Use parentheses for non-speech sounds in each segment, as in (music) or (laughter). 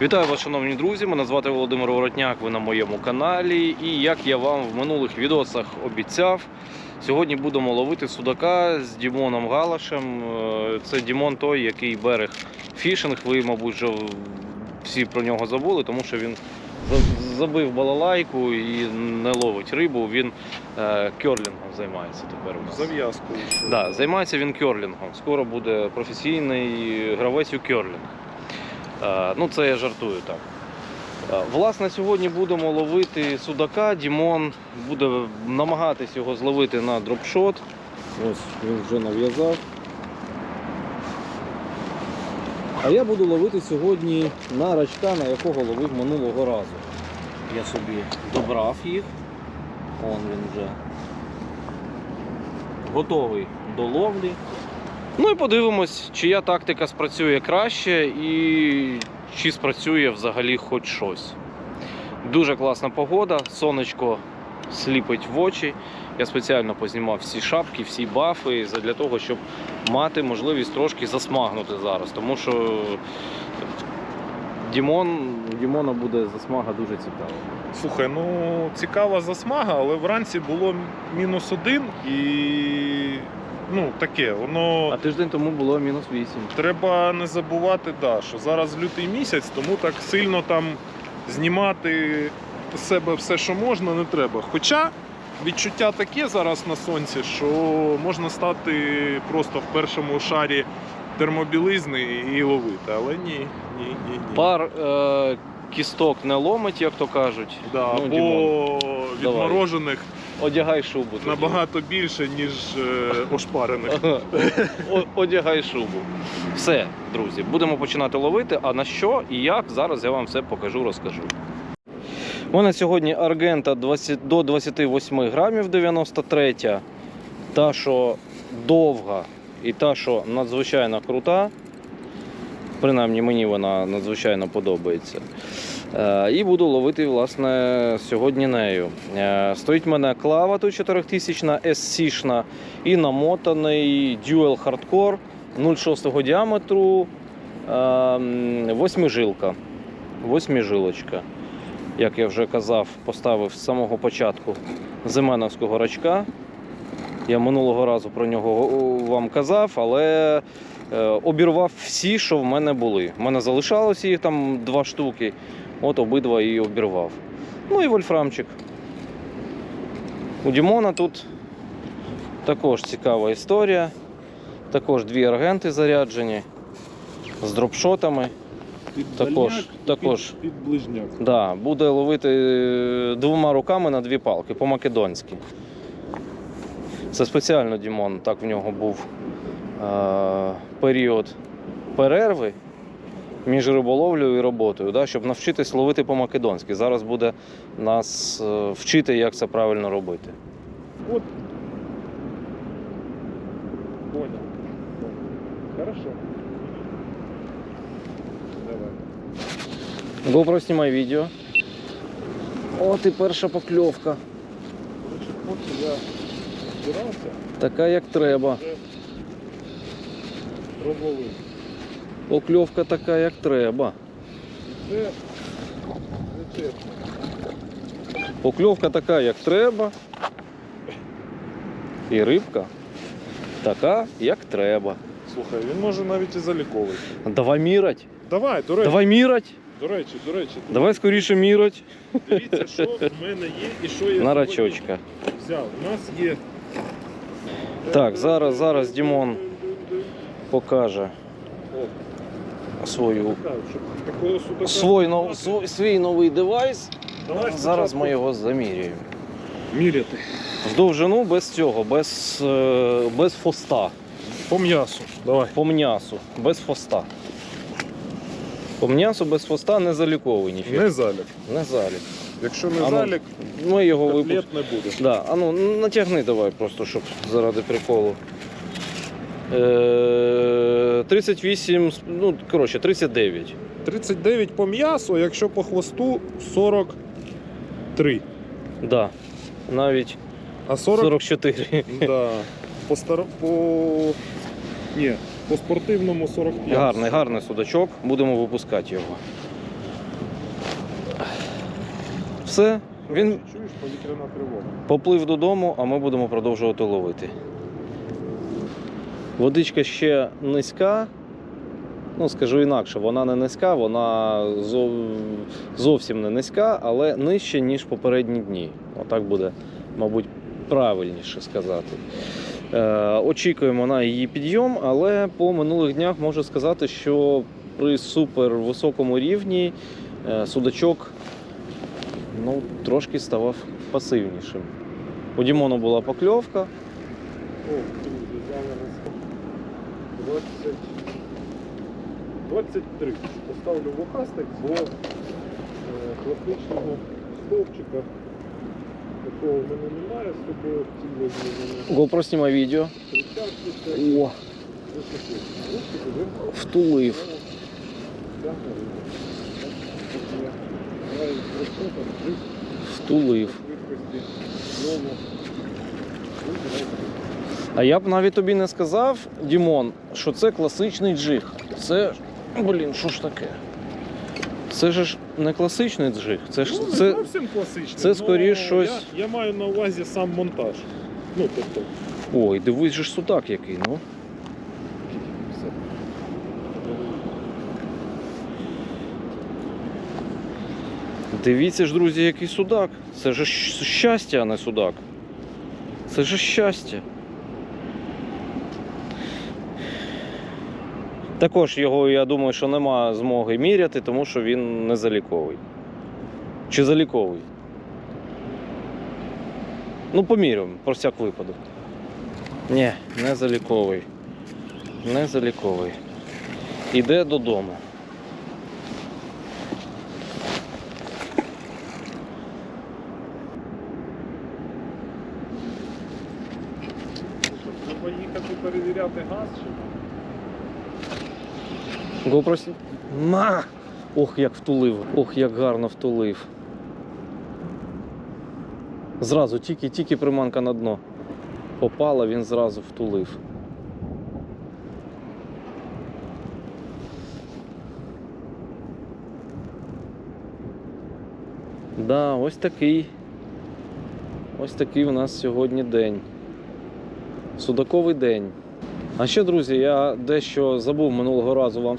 Вітаю вас, шановні друзі! Мене звати Володимир Воротняк. Ви на моєму каналі. І як я вам в минулих відосах обіцяв, сьогодні будемо ловити судака з Дімоном Галашем. Е, Це Дімон той, який берег фішинг. Ви, мабуть, вже всі про нього забули, тому що він забив балалайку і не ловить рибу. Він е, кьорлінгом займається тепер у нас. Зав'язкою. Да, займається він кьорлінгом. Скоро буде професійний гравець у кьорлінг. Е, ну, це я жартую так. Е, Власне, сьогодні будемо ловити судака. Дімон буде намагатись його зловити на дропшот. Ось він вже нав'язав. А я буду ловити сьогодні на рачка, на якого ловив минулого разу. Я собі добрав їх. Он він вже готовий до ловлі. Ну і подивимось, чия тактика спрацює краще і чи спрацює взагалі хоч щось. Дуже класна погода, сонечко сліпить в очі. Я спеціально познімав всі шапки, всі бафи для того, щоб мати можливість трошки засмагнути зараз. Тому що Дімон, Дімона буде засмага дуже цікава. Слухай, ну цікава засмага, але вранці було мінус один і ну таке, А тиждень тому було мінус 8. треба не забувати, да, що зараз лютий місяць, тому так сильно там знімати з себе все, що можна, не треба. Хоча відчуття таке зараз на сонці, що можна стати просто в першому шарі термобілизни і ловити. Але ні, ні, ні, ні. Пар е, кісток не ломить, як то кажуть. Да, Ну, бо Дімон, відморожених Одягай шубу. тоді. набагато більше, ніж е, ошпарених. О- Одягай шубу. Все, друзі, будемо починати ловити. А на що і як зараз я вам все покажу, розкажу. У мене сьогодні аргента 20, до 28 грамів 93. Та, що довга і та, що надзвичайно крута. Принаймні мені вона надзвичайно подобається. Е, І буду ловити, власне, сьогодні нею. Е, Стоїть в мене клава тут 4000 SC-шна і намотаний Dual Hardcore 0,6 діаметру, ем, восьмижилка. Восьмижилочка. Як я вже казав, поставив з самого початку Зименовського рачка. Я минулого разу про нього вам казав, але е, обірвав всі, що в мене були. У мене залишалося їх там два штуки. От обидва і обірвав. Ну і вольфрамчик. У Дімона тут також цікава історія. Також дві аргенти заряджені з дропшотами. Також- також. Під, під ближняк. Да, буде ловити е, двома руками на дві палки по-македонськи. Це спеціально Дімон, так в нього був е- період перерви між риболовлею і роботою, да, щоб навчитись ловити по-македонськи. Зараз буде нас е, вчити, як це правильно робити. От. Понял. Хорошо. Давай. GoPro знімай відео. От і перша покльовка. Короче, я збирався, Така як треба. пробували. Покльовка така як треба. Покльовка така, як треба. І рибка така, як треба. Слухай, він може навіть і заліковий. Давай мірать. Давай, до речі, Давай мірать. до речі, до речі. Давай скоріше мірать. Дивіться, що в мене є і що я На рачочка. взяв. У нас є. Так, зараз, зараз Дімон покаже О, свою, не нов, свій новий девайс. Давай Зараз ми його заміряємо. міряти. В довжину без цього, без, е, без фоста. По м'ясу. Давай. По м'ясу, без фоста. По м'ясу без фоста не заліковий ніфіг. Не залік. Не залік. Якщо не А залік, Ми його котлет не буде. Да, а ну натягни давай просто, щоб заради приколу. Е, 38, ну коротше, 39. 39 по м'ясу, якщо по хвосту 43. Да. Навіть А 40, 44. Да. По, стар... по... Ні, по спортивному 45. Гарний, гарний судачок. Будемо випускати його. Все, він Чуєш, повітряна тривога. поплив додому, а ми будемо продовжувати ловити. Водичка ще низька. Ну, скажу інакше, вона не низька, вона зов- зовсім не низька, але нижче, ніж попередні дні. Отак буде, мабуть, правильніше сказати. Е, очікуємо на її підйом, але по минулих днях можу сказати, що при супервисокому рівні е, судачок ну, трошки ставав пасивнішим. У Дімону була покльовка. О, друзі, зараз 20... 23. Поставлю вухастик, бо е, класичного стовпчика такого в мене немає, з тобою цілого мене GoPro знімає відео. причастися. О, втулив. Втулив. А я б навіть тобі не сказав, Дімон, що це класичний джиг. Це. Блін, що ж таке? Це ж не класичний джиг. Це ж Ну, не зовсім класичний. це но скоріш щось- Я, я маю на увазі сам монтаж. Ну, тобто, Ой, дивись же ж судак який, ну. Дивіться ж, друзі, який судак. Це ж щастя, а не судак. Це ж щастя. Також його, я думаю, що нема змоги міряти, тому що він не заліковий. Чи заліковий? Ну, поміряємо, про всяк випадок. Ні, не заліковий. Не заліковий. Іде додому. Що, Треба їхати перевіряти газ чи сні- На! Ох, як втулив. Ох, як гарно втулив. Зразу, тільки, тільки приманка на дно. Попала, він зразу втулив. Да, ось такий. Ось такий у нас сьогодні день. Судаковий день. А ще, друзі, я дещо забув минулого разу вам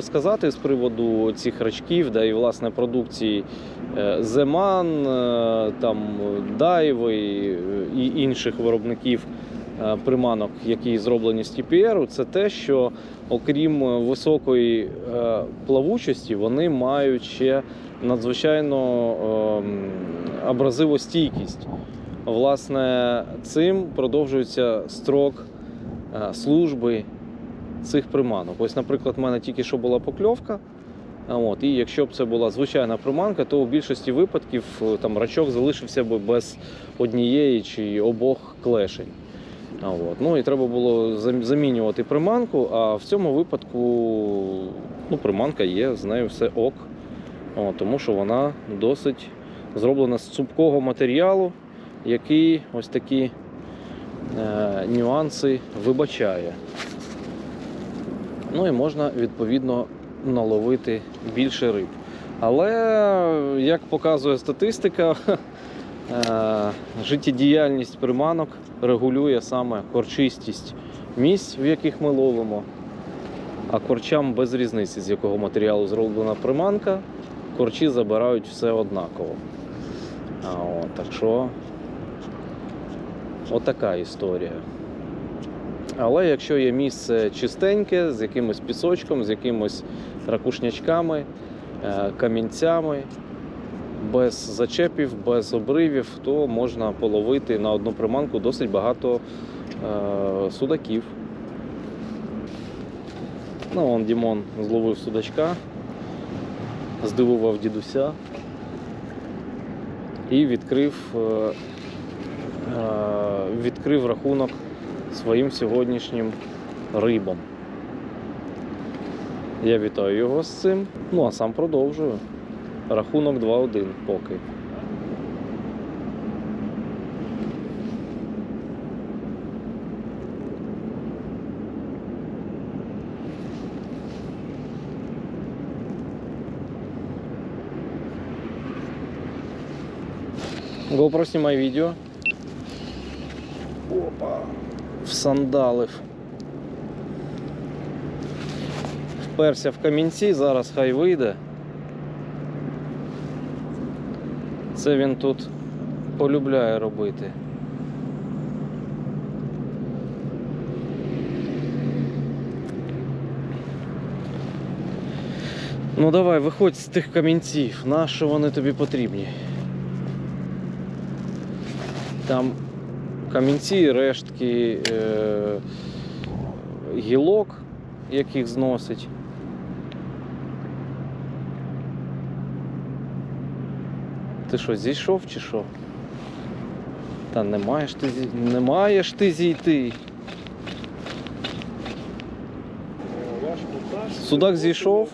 сказати з приводу цих рачків, да, і власне продукції Земан, е, там Дайви і інших виробників е, приманок, які зроблені з TPR, це те, що окрім високої е, плавучості, вони мають ще надзвичайно ем, абразивостійкість. Власне, цим продовжується строк служби цих приманок. Ось, наприклад, в мене тільки що була покльовка. От, і якщо б це була звичайна приманка, то у більшості випадків е, там рачок залишився б без однієї чи обох клешень. От. Ну і треба було замінювати приманку, а в цьому випадку ну, приманка є, з нею все ок. От, тому що вона досить зроблена з цупкого матеріалу, який ось такі е, нюанси вибачає. Ну і можна відповідно наловити більше риб. Але, як показує статистика, (laughs) е, життєдіяльність приманок регулює саме корчистість місць, в яких ми ловимо. А корчам без різниці, з якого матеріалу зроблена приманка, корчі забирають все однаково. А, от, так що Отака історія. Але якщо є місце чистеньке, з якимось пісочком, з якимось ракушнячками, е, камінцями, без зачепів, без обривів, то можна половити на одну приманку досить багато е, судаків. Ну, вон Дімон зловив судачка, здивував дідуся і відкрив е, відкрив рахунок своїм сьогоднішнім рибам. Я вітаю його з цим. Ну а сам продовжую. Рахунок 2-1 поки. GoPro знімай відео. Опа. Всандалив. Вперся в камінці, зараз хай вийде. Це він тут полюбляє робити. Ну давай, виходь з тих камінців. Нащо вони тобі потрібні? Там камінці, рештки е- гілок, яких зносить. Ти що, зійшов чи що? Та не маєш ти, не маєш ти зійти. Судак зійшов,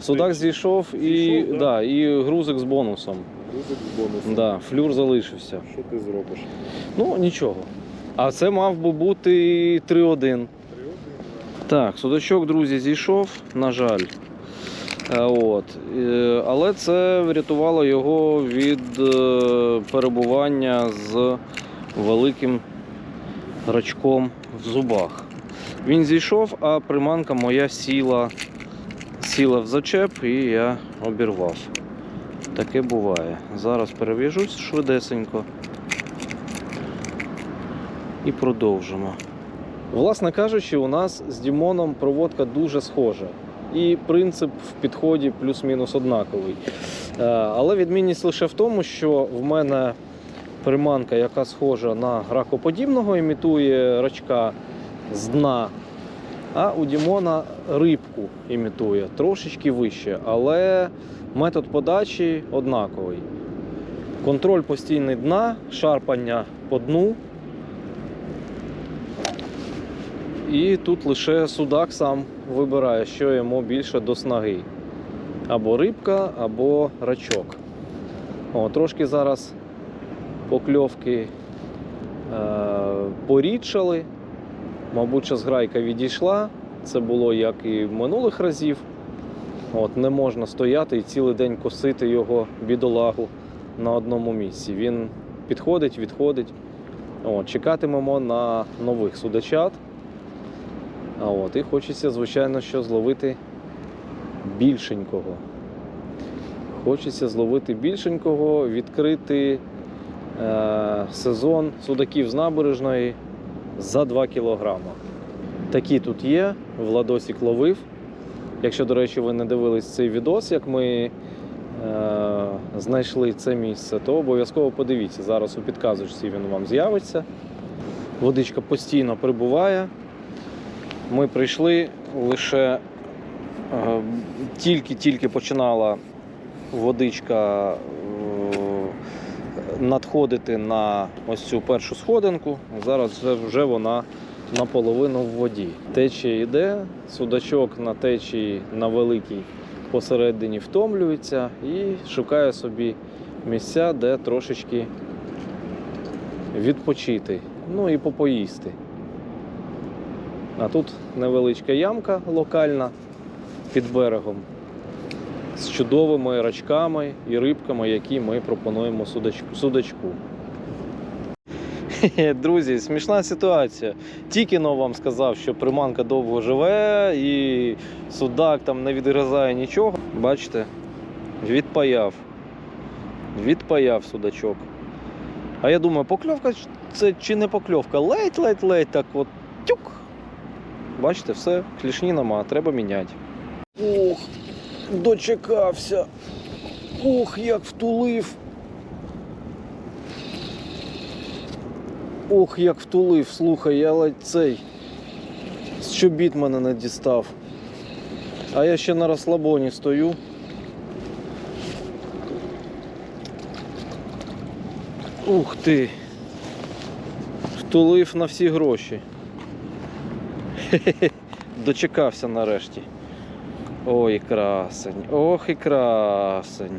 Судак зійшов і, да, і грузик з бонусом. Ризик з бонусом. Да, флюр залишився. Що ти зробиш? Ну, нічого. А це мав би бути 3-1. Так, судачок, друзі, зійшов, на жаль. Е, От. Е, Але це врятувало його від е, перебування з великим рачком в зубах. Він зійшов, а приманка моя сіла, сіла в зачеп і я обірвав. Таке буває. Зараз перев'яжусь швидесенько і продовжимо. Власне кажучи, у нас з Дімоном проводка дуже схожа. І принцип в підході плюс-мінус однаковий. Е, Але відмінність лише в тому, що в мене приманка, яка схожа на гракоподібного, імітує рачка з дна, а у Дімона рибку імітує трошечки вище, але метод подачі однаковий. Контроль постійний дна, шарпання по дну. І тут лише судак сам вибирає, що йому більше до снаги. Або рибка, або рачок. О, трошки зараз покльовки е, порідшали. Мабуть, що зграйка відійшла. Це було як і в минулих разів. От, не можна стояти і цілий день косити його бідолагу на одному місці. Він підходить, відходить. От, чекатимемо на нових судачат. А от, і хочеться, звичайно, що зловити більшенького. Хочеться зловити більшенького, відкрити е, сезон судаків з набережної за 2 кілограма. Такі тут є, Владосік ловив. Якщо, до речі, ви не дивились цей відос, як ми е, знайшли це місце, то обов'язково подивіться. Зараз у підказочці він вам з'явиться. Водичка постійно прибуває. Ми прийшли лише е, тільки-тільки починала водичка надходити на ось цю першу сходинку. Зараз вже, вона наполовину в воді. Течія йде, судачок на течії на великій посередині втомлюється і шукає собі місця, де трошечки відпочити, ну і попоїсти. А тут невеличка ямка локальна під берегом з чудовими рачками і рибками, які ми пропонуємо судачку. Друзі, смішна ситуація. Тільки но вам сказав, що приманка довго живе і судак там не відгризає нічого. Бачите, відпаяв. Відпаяв судачок. А я думаю, покльовка це чи не покльовка? Ледь-ледь-ледь так от тюк. Бачите, все, клішні нема, треба міняти. Ох, дочекався. Ох, як втулив. Ох, як втулив, слухай, я ледь цей. З чобіт мене не дістав. А я ще на розслабоні стою. Ух ти. Втулив на всі гроші. Хе-хе-хе. (laughs) Дочекався нарешті. Ой, красень, ох і красень.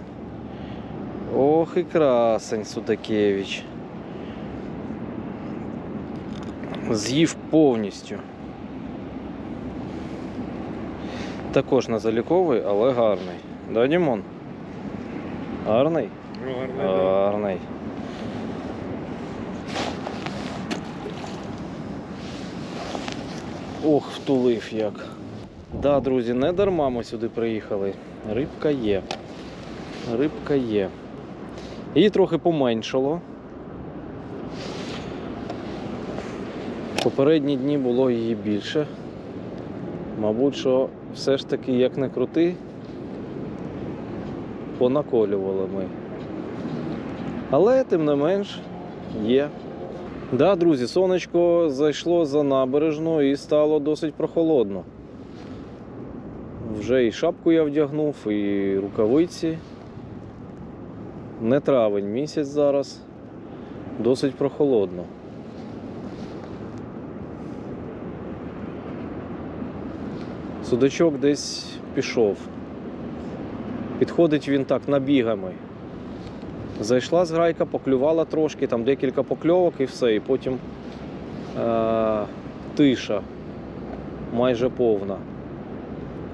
Ох і красень, Судакевич. З'їв повністю. Також не заліковий, але гарний. Да, Дімон? Гарний? Ну, гарний. Гарний. Ох, втулив як. Да, друзі, не дарма ми сюди приїхали. Рибка є. Рибка є. Її трохи поменшало. Попередні дні було її більше. Мабуть, що все ж таки, як не крути, понаколювали ми. Але тим не менш є. Да, друзі, сонечко зайшло за набережну і стало досить прохолодно. Вже і шапку я вдягнув, і рукавиці. Не травень місяць зараз. Досить прохолодно. Судачок десь пішов. Підходить він так набігами. Зайшла зграйка, поклювала трошки, там декілька покльовок і все. І потім е- тиша майже повна.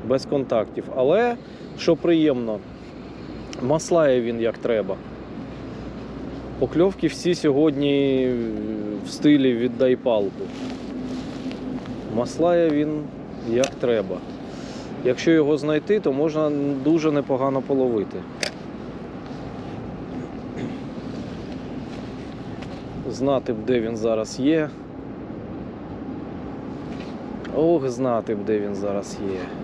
Без контактів. Але що приємно, маслає він як треба. Покльовки всі сьогодні в стилі віддай палку. Маслає він як треба. Якщо його знайти, то можна дуже непогано половити. Знати б, де він зараз є. Ох, знати б, де він зараз є.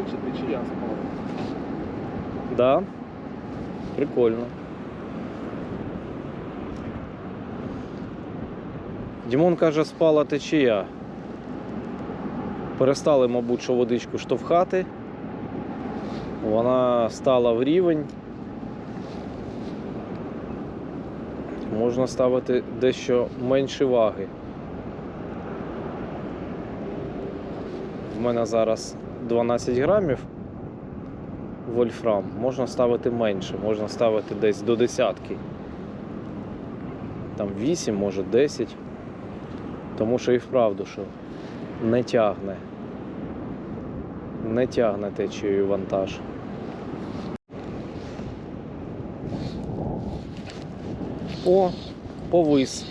Речі, ти чи я спав? Да? Прикольно. Дімон каже, спала течія. Перестали, мабуть, що водичку штовхати. Вона стала в рівень. Можна ставити дещо менше ваги. В мене зараз 12 грамів вольфрам. Можна ставити менше, можна ставити десь до десятки. Там 8, може 10. Тому що і вправду, що не тягне. Не тягне течією вантаж. О, повис.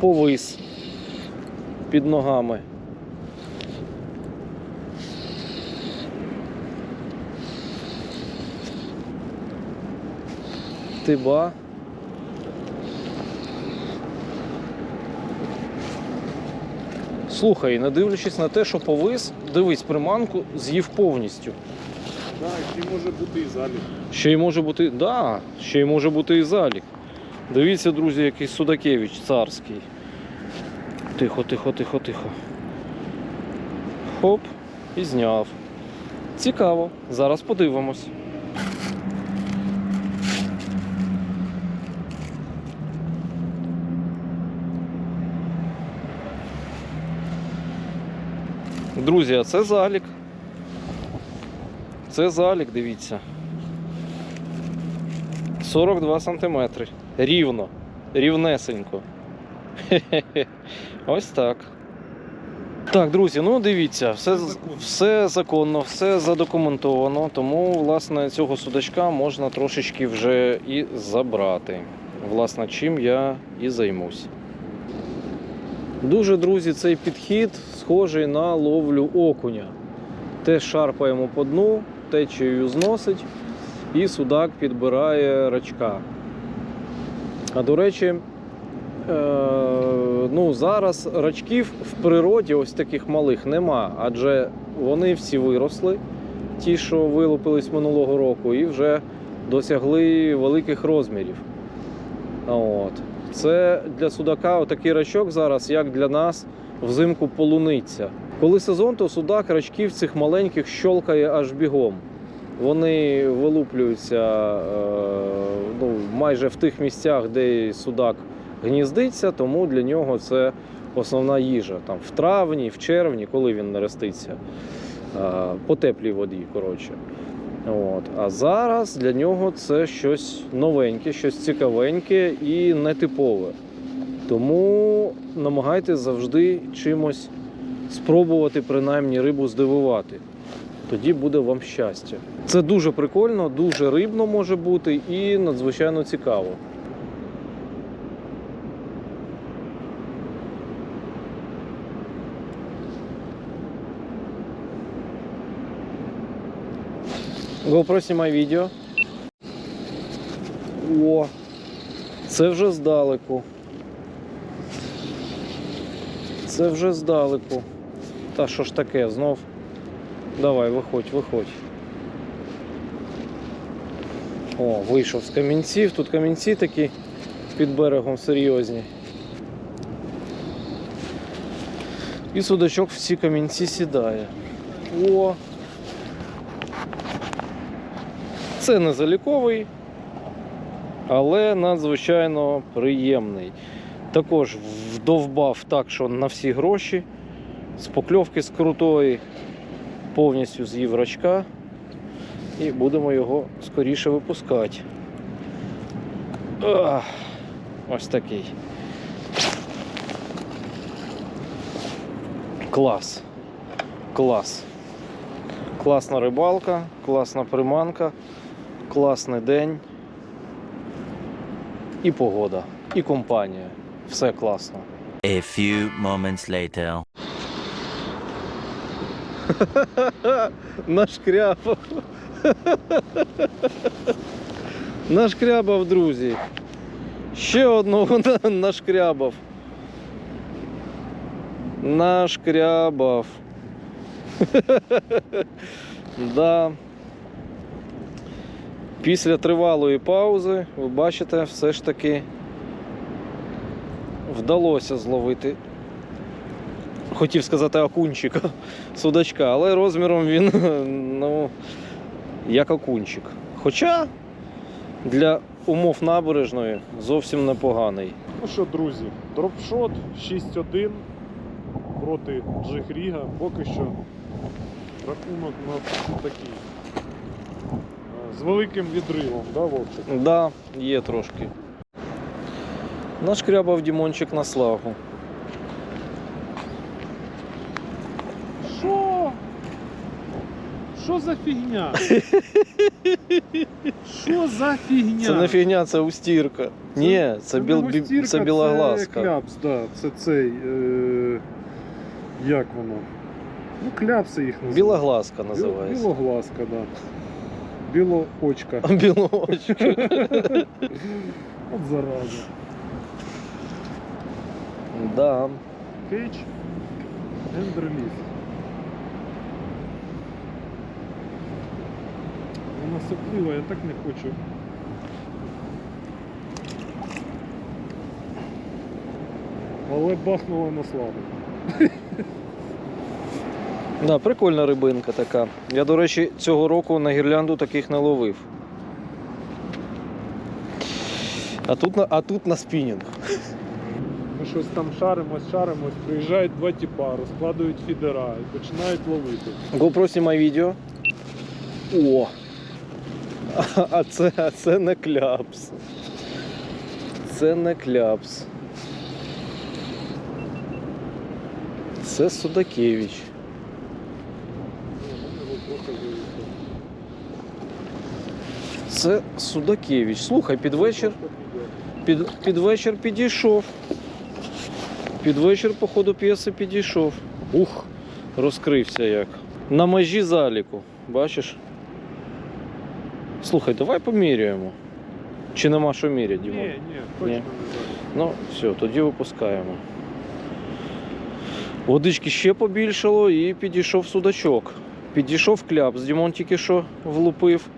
Повис. Під ногами. Ти ба. Слухай, не дивлячись на те, що повис, дивись, приманку з'їв повністю. Так, і може бути і залік. Ще й може бути. Да, ще й може бути і залік. Дивіться, друзі, який Судакевич царський. Тихо, тихо, тихо, тихо. Хоп, і зняв. Цікаво. Зараз подивимось. Друзі, а це залік. Це залік, дивіться. 42 сантиметри. Рівно. Рівнесенько. Хе-хе-хе. (laughs) Ось так. Так, друзі, ну дивіться, все, все законно, все задокументовано, тому, власне, цього судачка можна трошечки вже і забрати. Власне, чим я і займусь. Дуже, друзі, цей підхід схожий на ловлю окуня. Теж шарпаємо по дну, течією зносить, і судак підбирає рачка. А до речі, е, ну, зараз рачків в природі ось таких малих нема, адже вони всі виросли, ті, що вилупились минулого року, і вже досягли великих розмірів. От. Це для судака отакий рачок зараз, як для нас взимку полуниця. Коли сезон, то судак рачків цих маленьких щолкає аж бігом. Вони вилуплюються е, ну, майже в тих місцях, де судак гніздиться, тому для нього це основна їжа. Там в травні, в червні, коли він нереститься, е, по теплій воді, коротше. От. А зараз для нього це щось новеньке, щось цікавеньке і нетипове. Тому намагайтесь завжди чимось спробувати принаймні рибу здивувати. Тоді буде вам щастя. Це дуже прикольно, дуже рибно може бути і надзвичайно цікаво. GoPro знімай відео. О, це вже здалеку. Це вже здалеку. Та що ж таке, знов. Давай, виходь, виходь. О, вийшов з камінців. Тут камінці такі під берегом серйозні. І судачок в ці камінці сідає. О! Це не заліковий, але надзвичайно приємний. Також вдовбав так, що на всі гроші, з покльовки з крутої, повністю з'їв рачка. І будемо його скоріше випускати. Ах, ось такий. Клас. Клас. Класна рибалка, класна приманка, класний день. І погода, і компанія. Все класно. A few moments later. (laughs) Нашкрябав. (laughs) Нашкрябав, друзі. Ще одного (laughs) на- нашкрябав. Нашкрябав. да. Після тривалої паузи, ви бачите, все ж таки вдалося зловити. Хотів сказати окунчика, судачка, але розміром він (laughs) ну, як окунчик. Хоча для умов набережної зовсім непоганий. Ну що, друзі, дропшот 6-1 проти Джихріга. Поки що рахунок у нас такий. З великим відривом, да, Вовчик? Да, є трошки. Нашкрябав Дімончик на славу. Що? Що за фігня? (laughs) Що за фігня? Це не фігня, це устірка. Ні, це, біл, бі- густірка, це. Це кляпс, да. Це цей. Е, як воно? Ну, кляпси їх називають. Білогласка Біл- називається. Білогласка, так. Да. Білоочка. (laughs) Білоочка. (laughs) От зараза. да. Кейдж and release. Вона соплива, я так не хочу. Але бахнула на славу. (laughs) Да, прикольна рибинка така. Я, до речі, цього року на гірлянду таких не ловив. А тут на, а тут на спінінг. Ми щось там шаримось, шаримось, приїжджають два тіпа, розкладують фідера і починають ловити. GoPro знімай відео. О! А- А це, а це не кляпс. Це не кляпс. Це Судакевич. Це Судакевич. Слухай, під вечір, під, під вечір підійшов. Під вечір, по ходу п'єси підійшов. Ух, розкрився як. На межі заліку. Бачиш? Слухай, давай поміряємо. Чи нема що міряти, Ні, Дімо? ні, точно Ні. не знаю. Ну, все, тоді випускаємо. Водички ще побільшало і підійшов судачок. Підійшов кляп, з Дімон тільки що влупив.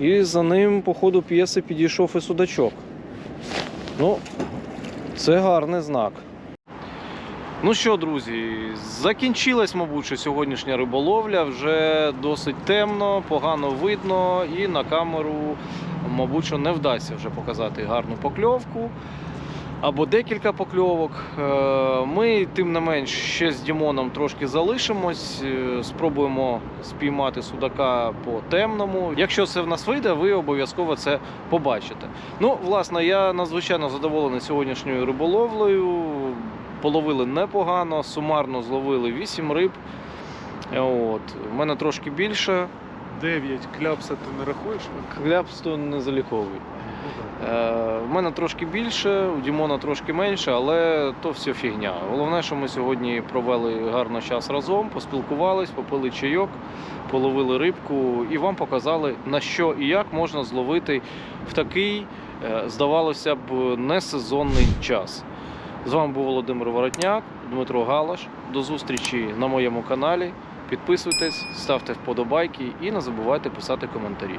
І за ним, по ходу п'єси, підійшов і судачок. Ну, це гарний знак. Ну що, друзі, закінчилась, мабуть, що сьогоднішня риболовля. Вже досить темно, погано видно, і на камеру, мабуть, що не вдасться вже показати гарну покльовку або декілька покльовок. Е, Ми, тим не менш, ще з Дімоном трошки залишимось. е, Спробуємо спіймати судака по темному. Якщо це в нас вийде, ви обов'язково це побачите. Ну, власне, я надзвичайно задоволений сьогоднішньою риболовлею. Половили непогано, сумарно зловили 8 риб. От. У мене трошки більше. 9 кляпса ти не рахуєш? Кляпство не заліковий. Е, в мене трошки більше, у Дімона трошки менше, але то все фігня. Головне, що ми сьогодні провели гарно час разом, поспілкувались, попили чайок, половили рибку і вам показали, на що і як можна зловити в такий, е, здавалося б, несезонний час. З вами був Володимир Воротняк, Дмитро Галаш. До зустрічі на моєму каналі. Підписуйтесь, ставте вподобайки і не забувайте писати коментарі.